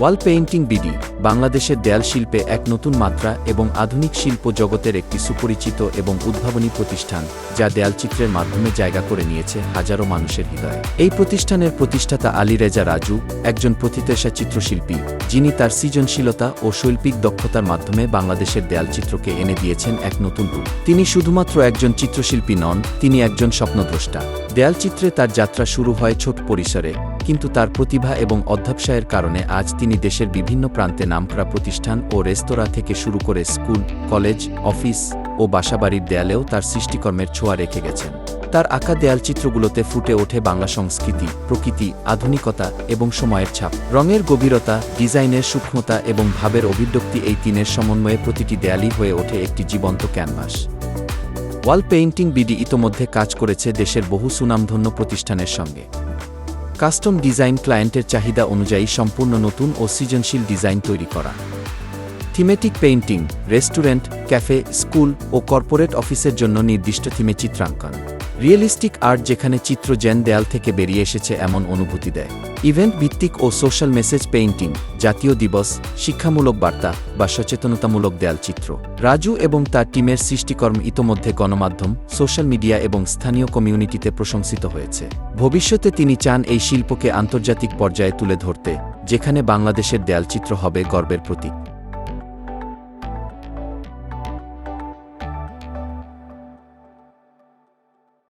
Wall painting BD, বাংলাদেশের দেয়াল শিল্পে এক নতুন মাত্রা এবং আধুনিক শিল্প জগতের একটি সুপরিচিত এবং উদ্ভাবনী প্রতিষ্ঠান, যা দেয়ালচিত্রের মাধ্যমে জায়গা করে নিয়েছে হাজারো মানুষের হৃদয়ে। এই প্রতিষ্ঠানের প্রতিষ্ঠাতা আলী রেজা রাজু, একজন প্রথিতেশা চিত্রশিল্পী, যিনি তার সৃজনশীলতা ও শৈল্পিক দক্ষতার মাধ্যমে বাংলাদেশের দেয়ালচিত্রকে এনে দিয়েছেন এক নতুন রূপ। তিনি শুধুমাত্র একজন চিত্রশিল্পী নন, তিনি একজন স্বপ্নদ্রষ্টা। দেয়ালচিত্রে তার যাত্রা শুরু হয় ছোট পরিসরে কিন্তু তার প্রতিভা এবং অধ্যবসায়ের কারণে আজ তিনি দেশের বিভিন্ন প্রান্তে নামকরা প্রতিষ্ঠান ও রেস্তোরাঁ থেকে শুরু করে স্কুল, কলেজ, অফিস ও বাসাবাড়ির দেয়ালেও তার সৃষ্টিকর্মের ছোঁয়া রেখে গেছেন। তার আঁকা দেয়ালচিত্রগুলোতে ফুটে ওঠে বাংলা সংস্কৃতি, প্রকৃতি, আধুনিকতা এবং সময়ের ছাপ। রঙের গভীরতা, ডিজাইনের সূক্ষ্মতা এবং ভাবের অভিব্যক্তি এই তিনের সমন্বয়ে প্রতিটি দেয়ালই হয়ে ওঠে একটি জীবন্ত ক্যানভাস। ওয়াল পেইন্টিং বিডি ইতোমধ্যে কাজ করেছে দেশের বহু সুনামধন্য প্রতিষ্ঠানের সঙ্গে। কাস্টম ডিজাইন ক্লায়েন্টের চাহিদা অনুযায়ী সম্পূর্ণ নতুন ও সৃজনশীল ডিজাইন তৈরি করা। Thematic painting, restaurant, cafe, school ও কর্পোরেট অফিসের জন্য নির্দিষ্ট থিমে চিত্রাঙ্কন। রিয়েলিস্টিক আর্ট যেখানে চিত্র জ্যান দেয়াল থেকে বেরিয়ে এসেছে এমন অনুভূতি দেয়। ইভেন্ট ভিত্তিক ও সোশ্যাল মেসেজ পেইন্টিং, জাতীয় দিবস, শিক্ষামূলক বার্তা বা সচেতনতামূলক দেয়ালচিত্র রাজু এবং তার টিমের সৃষ্টিকর্ম ইতোমধ্যে গণমাধ্যম, সোশ্যাল মিডিয়া এবং স্থানীয় কমিউনিটিতে প্রশংসিত হয়েছে। ভবিষ্যতে তিনি চান এই শিল্পকে আন্তর্জাতিক পর্যায়ে তুলে ধরতে, যেখানে বাংলাদেশের দেয়ালচিত্র হবে গর্বের প্রতীক।